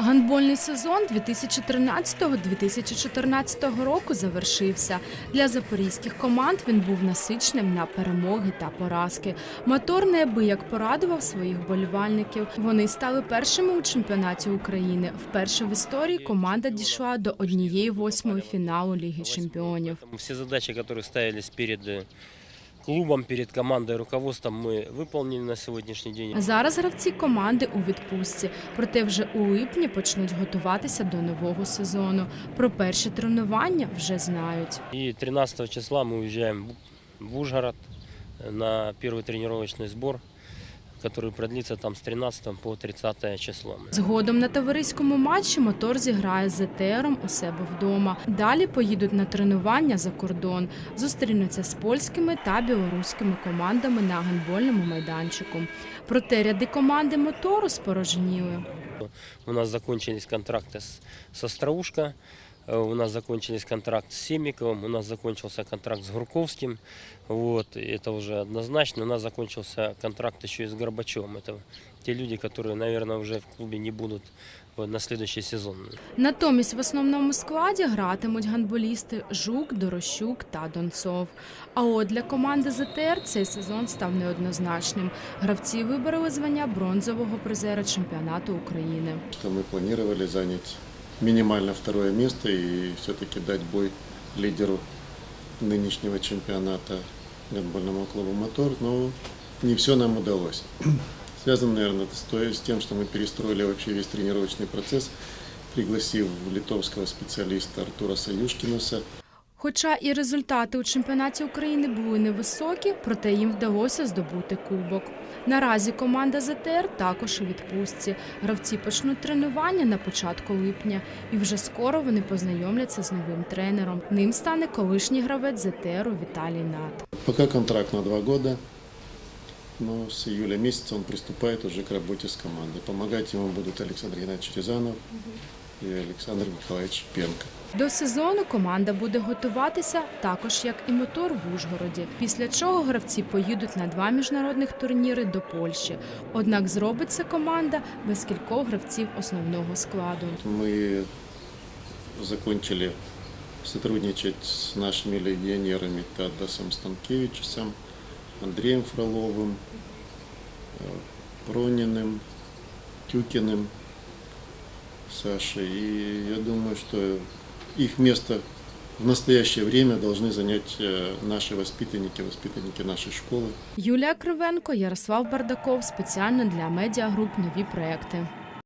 Гандбольний сезон 2013-2014 року завершився. Для запорізьких команд він був насичним на перемоги та поразки. Мотор неабияк порадував своїх болівальників. Вони стали першими у чемпіонаті України. Вперше в історії команда дійшла до однієї восьмої фіналу Ліги Чемпіонів. Поэтому все задачи, которые ставились перед э, клубом, перед командой, руководством, мы выполнили на сегодняшний день. Зараз гравці команди у відпустці, проте вже у липні почнуть готуватися до нового сезону. Про перші тренування вже знають. И 13 числа мы уезжаем в- в Ужгород э, на первый тренировочный сбор, который продлится там с 13 по 30 число. Згодом на товариському матчі мотор зіграє з ЕТРом у себе вдома. Далі поїдуть на тренування за кордон, зустрінуться з польськими та білоруськими командами на гандбольному майданчику. Проте ряди команди мотору спорожніли. У нас закончились контракты с, с Остроушко, э, у нас закончились контракт с Семиковым, у нас закончился контракт с Гурковским. Вот, и это уже однозначно. У нас закончился контракт еще и с Горбачевым. Это те люди, которые, наверное, уже в клубе не будут э, на следующий сезон. Натомість в основному складі гратимуть гандболісти Жук, Дорощук та Донцов. А от для команди ЗТР цей сезон став неоднозначним. Гравці вибороли звання бронзового призера чемпіонату України. что мы планировали занять минимально второе место и все-таки дать бой лидеру нынешнего чемпионата гандбольному клубу «Мотор», но не все нам удалось. Связано, наверное, это с тем, что мы перестроили вообще весь тренировочный процесс, пригласив литовского специалиста Артура Саюшкинуса, Хоча і результати у чемпіонаті України були невисокі, проте їм вдалося здобути кубок. Наразі команда ЗТР також у відпустці. Гравці почнуть тренування на початку липня, і вже скоро вони познайомляться з новим тренером. Ним стане колишній гравець ЗТРу Віталій Нат. Пока контракт на два года, но с июля месяца он приступает уже к работе с командой. Помогать ему будут Александр Геннадьевич Рязанов и Александр Николаевич Пенко. До сезону команда буде готуватися також як і мотор в Ужгороді. Після чого гравці поїдуть на два міжнародних турніри до Польщі. Однак зробить це команда без кількох гравців основного складу. Мы закончили сотрудничать с нашими легионерами Тадасом Станкевичем, Андреем Фроловым, э, Прониным, Тюкиным, Сашей. И я думаю, что их место в настоящее время должны занять э, наши воспитанники, воспитанники нашей школы. Юлія Кривенко, Ярослав Бардаков спеціально для медіагруп нові проекти.